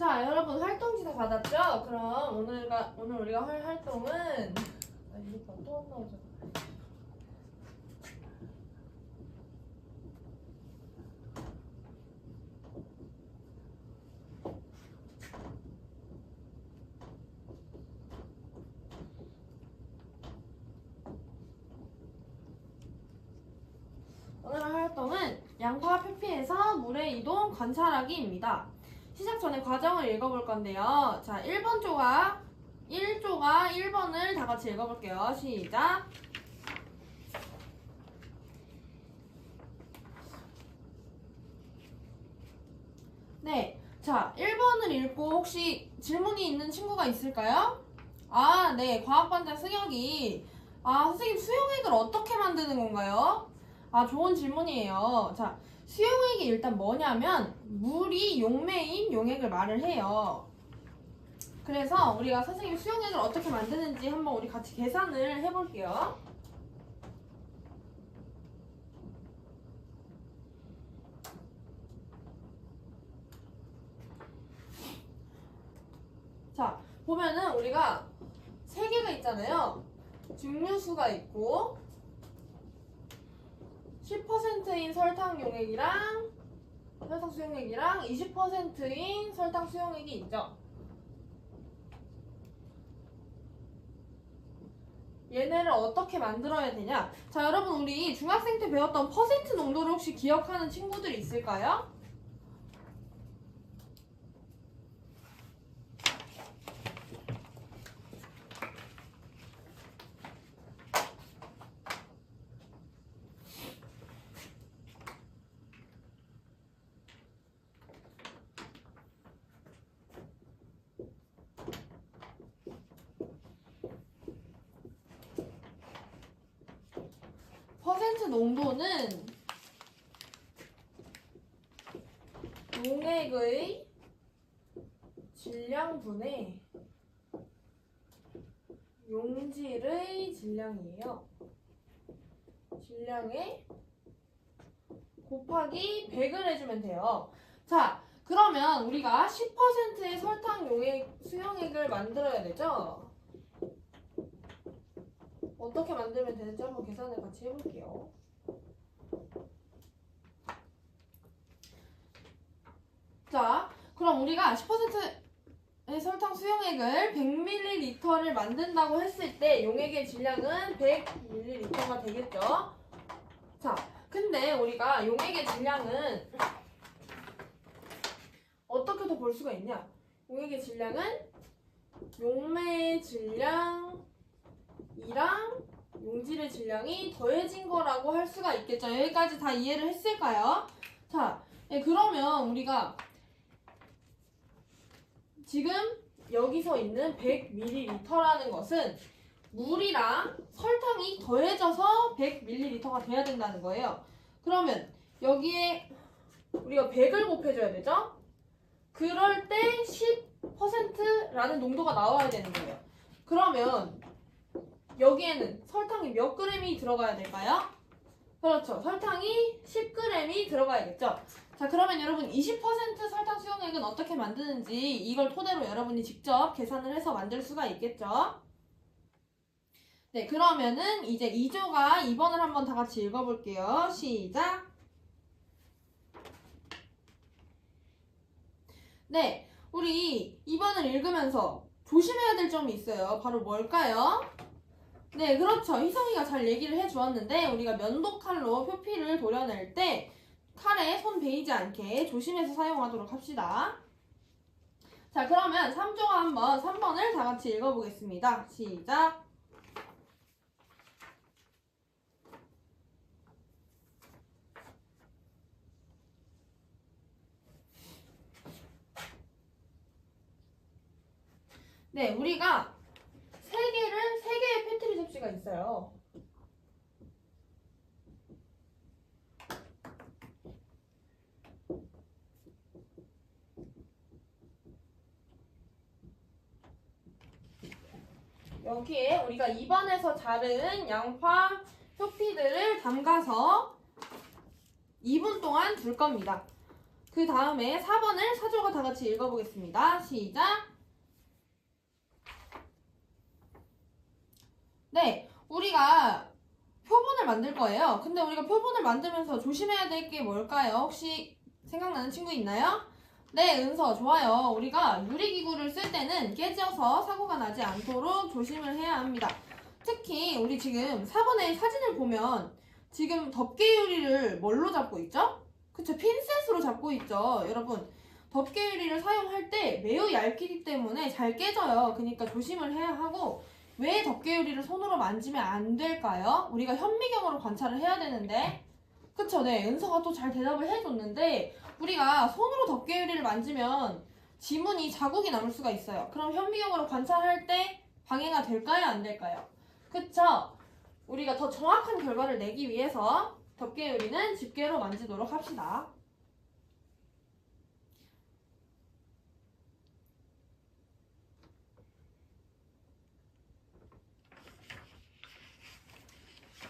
자, 여러분 활동지 다 받았죠? 그럼 오늘가 오늘 우리가 할 활동은 아, 이거 또안 나오잖아. 오늘 할 활동은 양파 표피에서 물의 이동 관찰하기입니다. 시작 전에 과정을 읽어볼 건데요. 자, 1번 조각, 1조각 1번을 다 같이 읽어볼게요. 시작. 네. 자, 1번을 읽고 혹시 질문이 있는 친구가 있을까요? 아, 네. 과학반장 승혁이. 아, 선생님 수용액을 어떻게 만드는 건가요? 아, 좋은 질문이에요. 자, 수용액이 일단 뭐냐면 물이 용매인 용액을 말을 해요. 그래서 우리가 선생님 수용액을 어떻게 만드는지 한번 우리 같이 계산을 해볼게요. 자, 보면은 우리가 세 개가 있잖아요. 증류수가 있고 10%인 설탕 용액이랑 설탕 수용액이랑 20%인 설탕 수용액이 있죠. 얘네를 어떻게 만들어야 되냐? 자, 여러분 우리 중학생 때 배웠던 퍼센트 농도를 혹시 기억하는 친구들 있을까요? 퍼센트 농도는 용액의 질량분의 용질의 질량이에요. 질량에 곱하기 100을 해주면 돼요. 자, 그러면 우리가 10%의 설탕 용액 수용액을 만들어야 되죠? 어떻게 만들면 되는지 한번 계산을 같이 해볼게요. 자, 그럼 우리가 10%의 설탕 수용액을 100ml를 만든다고 했을 때 용액의 질량은 100ml가 되겠죠? 자, 근데 우리가 용액의 질량은 어떻게 더 볼 수가 있냐? 용액의 질량은 용매의 질량 이랑 용질의 질량이 더해진 거라고 할 수가 있겠죠. 여기까지 다 이해를 했을까요? 자, 네, 그러면 우리가 지금 여기서 있는 100ml라는 것은 물이랑 설탕이 더해져서 100ml가 돼야 된다는 거예요. 그러면 여기에 우리가 100을 곱해줘야 되죠? 그럴 때 10%라는 농도가 나와야 되는 거예요. 그러면 여기에는 설탕이 몇 그램이 들어가야 될까요? 그렇죠. 설탕이 10g이 들어가야겠죠. 자, 그러면 여러분 20% 설탕 수용액은 어떻게 만드는지 이걸 토대로 여러분이 직접 계산을 해서 만들 수가 있겠죠. 네, 그러면은 이제 2조가 2번을 한번 다 같이 읽어볼게요. 시작. 네, 우리 2번을 읽으면서 조심해야 될 점이 있어요. 바로 뭘까요? 네, 그렇죠. 희성이가 잘 얘기를 해주었는데 우리가 면도 칼로 표피를 도려낼 때 칼에 손 베이지 않게 조심해서 사용하도록 합시다. 자, 그러면 3조가 한번 3번을 다 같이 읽어보겠습니다. 시작. 네, 우리가 접시가 있어요. 여기에 우리가 2번에서 자른 양파 표피들을 담가서 2분 동안 둘 겁니다. 그그 다음에 4번을 사조가 다 같이 읽어보겠습니다. 시작. 네, 우리가 표본을 만들 거예요. 근데 우리가 표본을 만들면서 조심해야 될 게 뭘까요? 혹시 생각나는 친구 있나요? 네, 은서 좋아요. 우리가 유리기구를 쓸 때는 깨져서 사고가 나지 않도록 조심을 해야 합니다. 특히 우리 지금 4번의 사진을 보면 지금 덮개 유리를 뭘로 잡고 있죠? 그쵸, 핀셋으로 잡고 있죠. 여러분, 덮개 유리를 사용할 때 매우 얇기 때문에 잘 깨져요. 그러니까 조심을 해야 하고 왜 덮개 유리를 손으로 만지면 안 될까요? 우리가 현미경으로 관찰을 해야 되는데 그쵸, 네, 은서가 또 잘 대답을 해줬는데 우리가 손으로 덮개 유리를 만지면 지문이 자국이 남을 수가 있어요. 그럼 현미경으로 관찰할 때 방해가 될까요? 안 될까요? 그쵸? 우리가 더 정확한 결과를 내기 위해서 덮개 유리는 집게로 만지도록 합시다.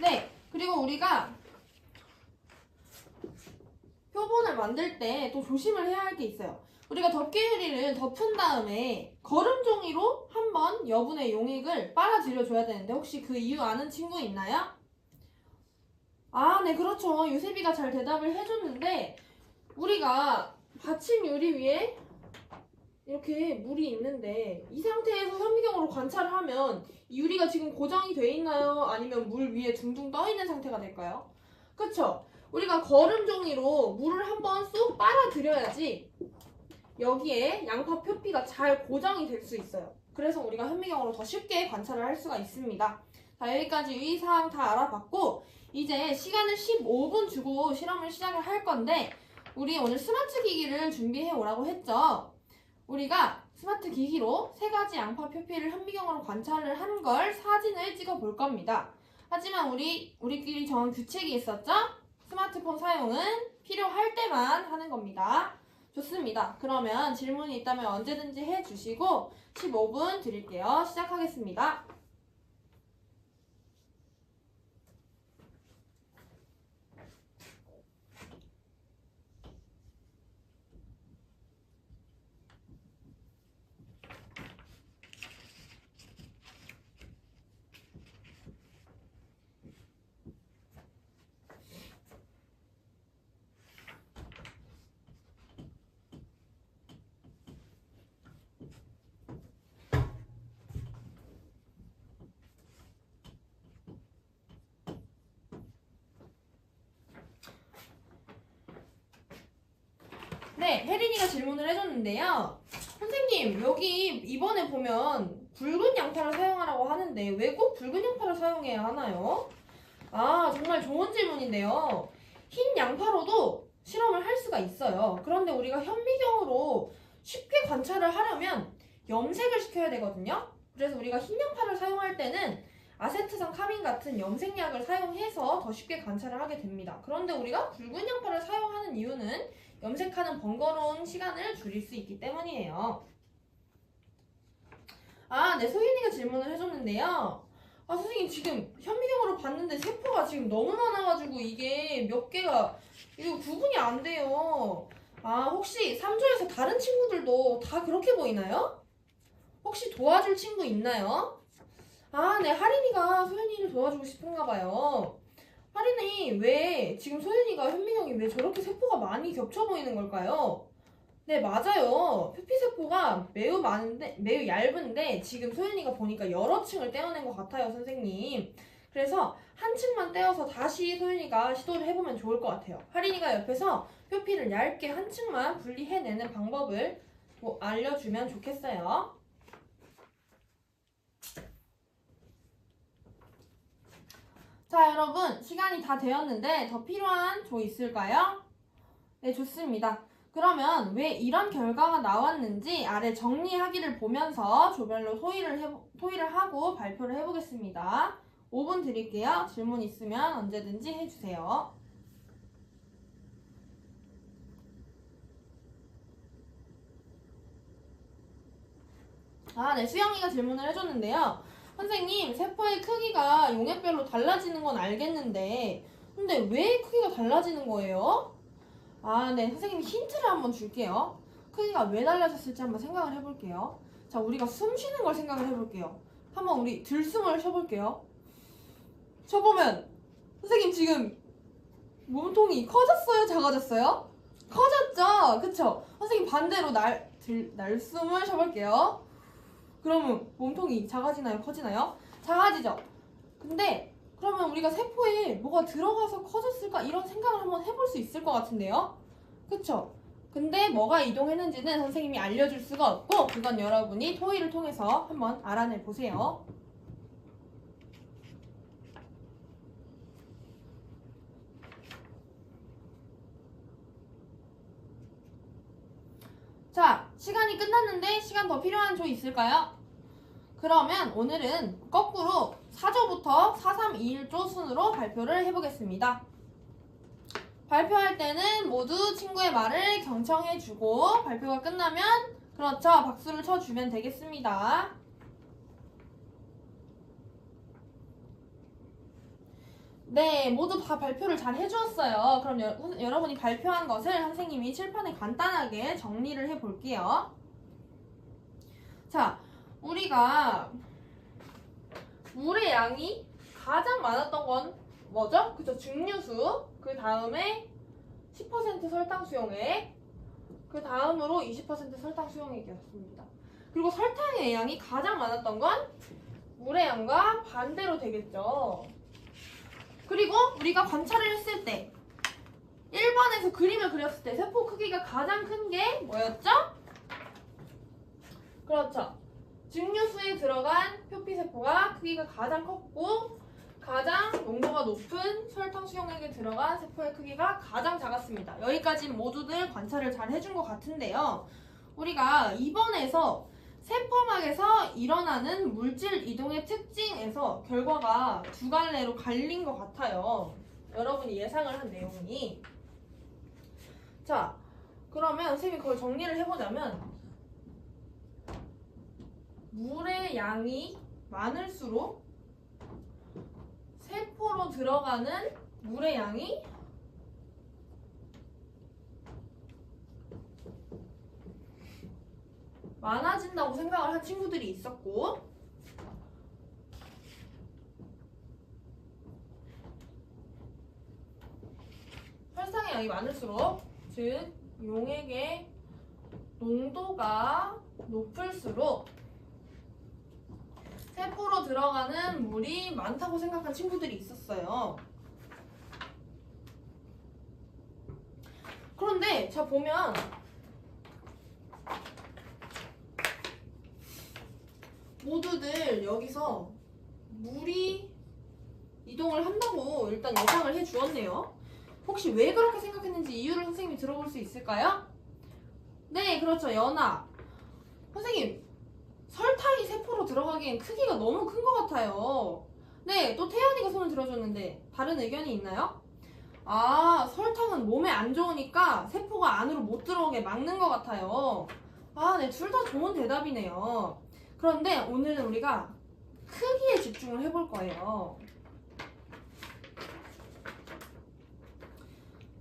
네, 그리고 우리가 표본을 만들 때 또 조심을 해야 할 게 있어요. 우리가 덮개 유리를 덮은 다음에 거름 종이로 한번 여분의 용액을 빨아들여 줘야 되는데 혹시 그 이유 아는 친구 있나요? 아, 네, 그렇죠. 유세비가 잘 대답을 해줬는데 우리가 받침 유리 위에 이렇게 물이 있는데 이 상태에서 현미경으로 관찰을 하면 이 유리가 지금 고정이 돼 있나요? 아니면 물 위에 둥둥 떠 있는 상태가 될까요? 그쵸? 우리가 거름 종이로 물을 한번 쏙 빨아들여야지 여기에 양파 표피가 잘 고정이 될 수 있어요. 그래서 우리가 현미경으로 더 쉽게 관찰을 할 수가 있습니다. 자, 여기까지 유의사항 다 알아봤고 이제 시간을 15분 주고 실험을 시작을 할 건데 우리 오늘 스마트 기기를 준비해 오라고 했죠. 우리가 스마트 기기로 세 가지 양파 표피를 현미경으로 관찰을 한 걸 사진을 찍어 볼 겁니다. 하지만 우리 우리끼리 정한 규칙이 있었죠? 스마트폰 사용은 필요할 때만 하는 겁니다. 좋습니다. 그러면 질문이 있다면 언제든지 해주시고 15분 드릴게요. 시작하겠습니다. 네, 혜린이가 질문을 해줬는데요. 선생님, 여기 이번에 보면 붉은 양파를 사용하라고 하는데 왜 꼭 붉은 양파를 사용해야 하나요? 아, 정말 좋은 질문인데요. 흰 양파로도 실험을 할 수가 있어요. 그런데 우리가 현미경으로 쉽게 관찰을 하려면 염색을 시켜야 되거든요. 그래서 우리가 흰 양파를 사용할 때는 아세트산 카민 같은 염색약을 사용해서 더 쉽게 관찰을 하게 됩니다. 그런데 우리가 붉은 양파를 사용하는 이유는 염색하는 번거로운 시간을 줄일 수 있기 때문이에요. 아, 네, 소윤이가 질문을 해줬는데요. 아, 선생님, 지금 현미경으로 봤는데 세포가 지금 너무 많아가지고 이게 몇 개가, 이거 구분이 안 돼요. 아, 혹시 3조에서 다른 친구들도 다 그렇게 보이나요? 혹시 도와줄 친구 있나요? 아, 네, 하린이가 소윤이를 도와주고 싶은가 봐요. 하린이 왜 지금 소윤이가 현미경이 왜 저렇게 세포가 많이 겹쳐 보이는 걸까요? 네 맞아요. 표피 세포가 매우 많은데 매우 얇은데 지금 소윤이가 보니까 여러 층을 떼어낸 것 같아요 선생님. 그래서 한 층만 떼어서 다시 소윤이가 시도를 해보면 좋을 것 같아요. 하린이가 옆에서 표피를 얇게 한 층만 분리해내는 방법을 뭐 알려주면 좋겠어요 자, 여러분, 시간이 다 되었는데 더 필요한 조 있을까요? 네, 좋습니다. 그러면 왜 이런 결과가 나왔는지 아래 정리하기를 보면서 조별로 토의를, 해, 토의를 하고 발표를 해보겠습니다. 5분 드릴게요. 질문 있으면 언제든지 해주세요. 아, 네, 수영이가 질문을 해줬는데요. 선생님, 세포의 크기가 용액별로 달라지는 건 알겠는데, 근데 왜 크기가 달라지는 거예요? 아, 네. 선생님이 힌트를 한번 줄게요. 크기가 왜 달라졌을지 한번 생각을 해볼게요. 자, 우리가 숨 쉬는 걸 생각을 해볼게요. 한번 우리 들숨을 쉬어볼게요. 쉬어보면 선생님 지금 몸통이 커졌어요? 작아졌어요? 커졌죠? 그쵸? 선생님 반대로 날, 들, 날숨을 쉬어볼게요. 그러면 몸통이 작아지나요? 커지나요? 작아지죠? 근데 그러면 우리가 세포에 뭐가 들어가서 커졌을까? 이런 생각을 한번 해볼 수 있을 것 같은데요? 그쵸? 근데 뭐가 이동했는지는 선생님이 알려줄 수가 없고 그건 여러분이 토의를 통해서 한번 알아내 보세요. 자, 시간이 끝났는데 시간 더 필요한 조 있을까요? 그러면 오늘은 거꾸로 4조부터 4, 3, 2, 1조 순으로 발표를 해보겠습니다. 발표할 때는 모두 친구의 말을 경청해주고 발표가 끝나면 그렇죠 박수를 쳐주면 되겠습니다. 네, 모두 다 발표를 잘 해주었어요. 그럼 여, 선- 여러분이 발표한 것을 선생님이 칠판에 간단하게 정리를 해볼게요. 자, 우리가 물의 양이 가장 많았던 건 뭐죠? 그죠? 증류수. 그 다음에 10% 설탕 수용액. 그 다음으로 20% 설탕 수용액이었습니다. 그리고 설탕의 양이 가장 많았던 건 물의 양과 반대로 되겠죠. 그리고 우리가 관찰을 했을 때 1번에서 그림을 그렸을 때 세포 크기가 가장 큰 게 뭐였죠? 그렇죠. 증류수에 들어간 표피세포가 크기가 가장 컸고 가장 농도가 높은 설탕 수용액에 들어간 세포의 크기가 가장 작았습니다. 여기까지 모두들 관찰을 잘 해준 것 같은데요. 우리가 이번에서 세포막에서 일어나는 물질 이동의 특징에서 결과가 두 갈래로 갈린 것 같아요. 여러분이 예상을 한 내용이. 자, 그러면 선생님이 그걸 정리를 해보자면 물의 양이 많을수록 세포로 들어가는 물의 양이 많아진다고 생각을 한 친구들이 있었고 혈상의 양이 많을수록 즉 용액의 농도가 높을수록 세포로 들어가는 물이 많다고 생각한 친구들이 있었어요. 그런데 자 보면 모두들 여기서 물이 이동을 한다고 일단 예상을 해 주었네요. 혹시 왜 그렇게 생각했는지 이유를 선생님이 들어볼 수 있을까요? 네, 그렇죠. 연합. 선생님, 설탕이 세포로 들어가기엔 크기가 너무 큰 것 같아요. 네, 또 태연이가 손을 들어줬는데 다른 의견이 있나요? 아, 설탕은 몸에 안 좋으니까 세포가 안으로 못 들어오게 막는 것 같아요. 아, 네, 둘 다 좋은 대답이네요. 그런데 오늘은 우리가 크기에 집중을 해볼 거예요.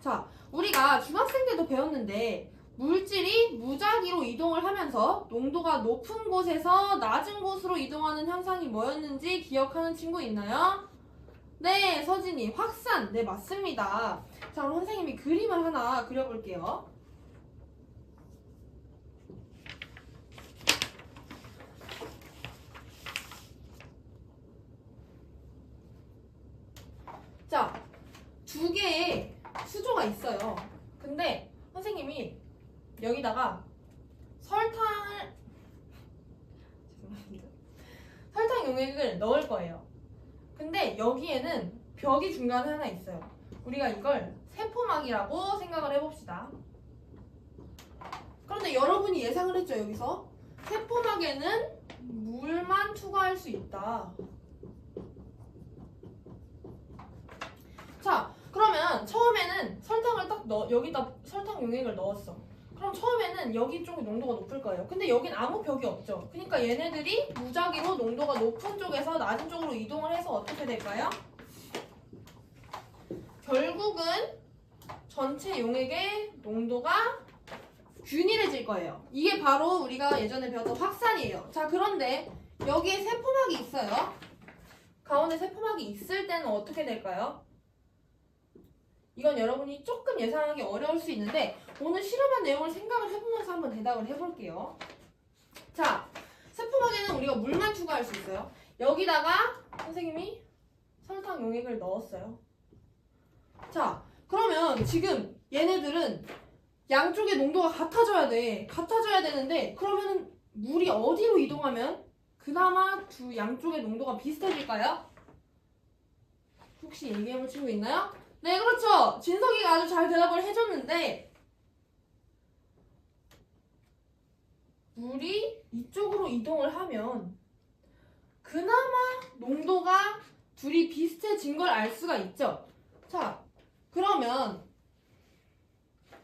자, 우리가 중학생 때도 배웠는데 물질이 무작위로 이동을 하면서 농도가 높은 곳에서 낮은 곳으로 이동하는 현상이 뭐였는지 기억하는 친구 있나요? 네, 서진이 확산. 네, 맞습니다. 자, 그럼 선생님이 그림을 하나 그려볼게요. 자, 두 개의 수조가 있어요. 근데 선생님이 여기다가 설탕을 죄송합니다. 설탕 용액을 넣을 거예요. 근데 여기에는 벽이 중간에 하나 있어요. 우리가 이걸 세포막이라고 생각을 해봅시다. 그런데 여러분이 예상을 했죠, 여기서. 세포막에는 물만 투과할 수 있다. 자, 그러면 처음에는 설탕을 딱 넣, 여기다 설탕 용액을 넣었어. 그럼 처음에는 여기 쪽이 농도가 높을 거예요. 근데 여긴 아무 벽이 없죠. 그러니까 얘네들이 무작위로 농도가 높은 쪽에서 낮은 쪽으로 이동을 해서 어떻게 될까요? 결국은 전체 용액의 농도가 균일해질 거예요. 이게 바로 우리가 예전에 배웠던 확산이에요. 자, 그런데 여기에 세포막이 있어요. 가운데 세포막이 있을 때는 어떻게 될까요? 이건 여러분이 조금 예상하기 어려울 수 있는데 오늘 실험한 내용을 생각을 해보면서 한번 대답을 해볼게요. 자, 세포막에는 우리가 물만 추가할 수 있어요. 여기다가 선생님이 설탕 용액을 넣었어요. 자, 그러면 지금 얘네들은 양쪽의 농도가 같아져야 돼. 같아져야 되는데 그러면은 물이 어디로 이동하면 그나마 두 양쪽의 농도가 비슷해질까요? 혹시 얘기해볼 친구 있나요? 네, 그렇죠. 진석이가 아주 잘 대답을 해줬는데 물이 이쪽으로 이동을 하면 그나마 농도가 둘이 비슷해진 걸 알 수가 있죠. 자, 그러면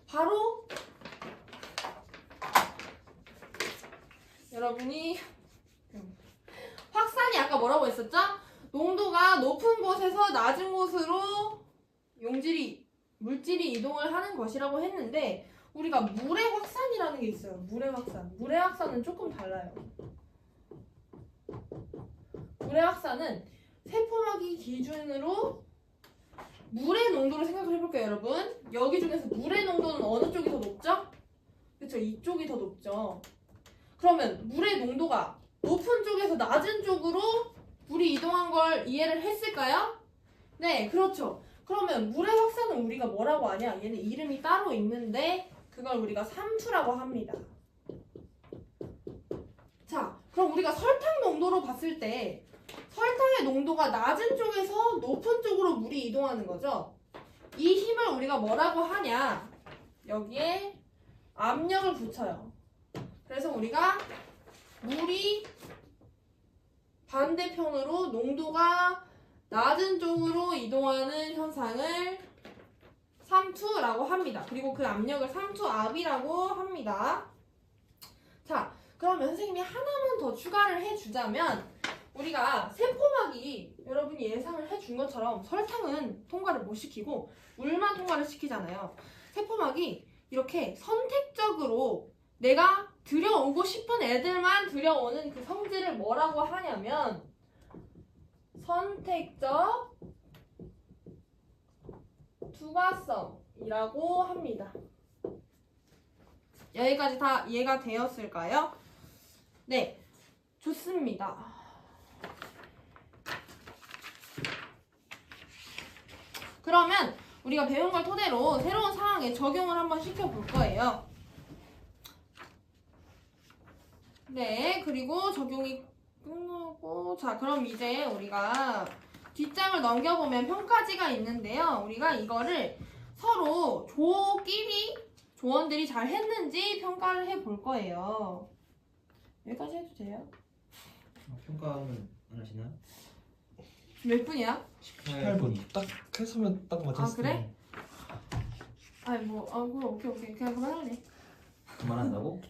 바로 여러분이 확산이 아까 뭐라고 했었죠? 농도가 높은 곳에서 낮은 곳으로 용질이 물질이 이동을 하는 것이라고 했는데 우리가 물의 확산이라는 게 있어요. 물의 확산. 물의 확산은 조금 달라요. 물의 확산은 세포막이 기준으로 물의 농도를 생각을 해볼게요, 여러분. 여기 중에서 물의 농도는 어느 쪽이 더 높죠? 그렇죠, 이쪽이 더 높죠. 그러면 물의 농도가 높은 쪽에서 낮은 쪽으로 물이 이동한 걸 이해를 했을까요? 네, 그렇죠. 그러면 물의 확산은 우리가 뭐라고 하냐? 얘는 이름이 따로 있는데 그걸 우리가 삼투라고 합니다. 자, 그럼 우리가 설탕 농도로 봤을 때 설탕의 농도가 낮은 쪽에서 높은 쪽으로 물이 이동하는 거죠. 이 힘을 우리가 뭐라고 하냐? 여기에 압력을 붙여요. 그래서 우리가 물이 반대편으로 농도가 낮은 쪽으로 이동하는 현상을 삼투라고 합니다. 그리고 그 압력을 삼투압이라고 합니다. 자, 그러면 선생님이 하나만 더 추가를 해주자면 우리가 세포막이 여러분이 예상을 해준 것처럼 설탕은 통과를 못 시키고 물만 통과를 시키잖아요. 세포막이 이렇게 선택적으로 내가 들여오고 싶은 애들만 들여오는 그 성질을 뭐라고 하냐면 선택적 투과성이라고 합니다. 여기까지 다 이해가 되었을까요? 네, 좋습니다. 그러면 우리가 배운 걸 토대로 새로운 상황에 적용을 한번 시켜볼 거예요. 네, 그리고 적용이 끝나고 자, 그럼 이제 우리가 뒷장을 넘겨보면 평가지가 있는데요. 우리가 이거를 서로 조끼리 조원들이 잘 했는지 평가를 해 볼 거예요. 여기까지 해도 돼요? 어, 평가는 안 하시나요? 몇 분이야? 18분 딱 했으면 딱 맞췄을 아, 그래? 아니 뭐, 아, 그럼 오케이 오케이 그냥 그만할래. 그만한다고?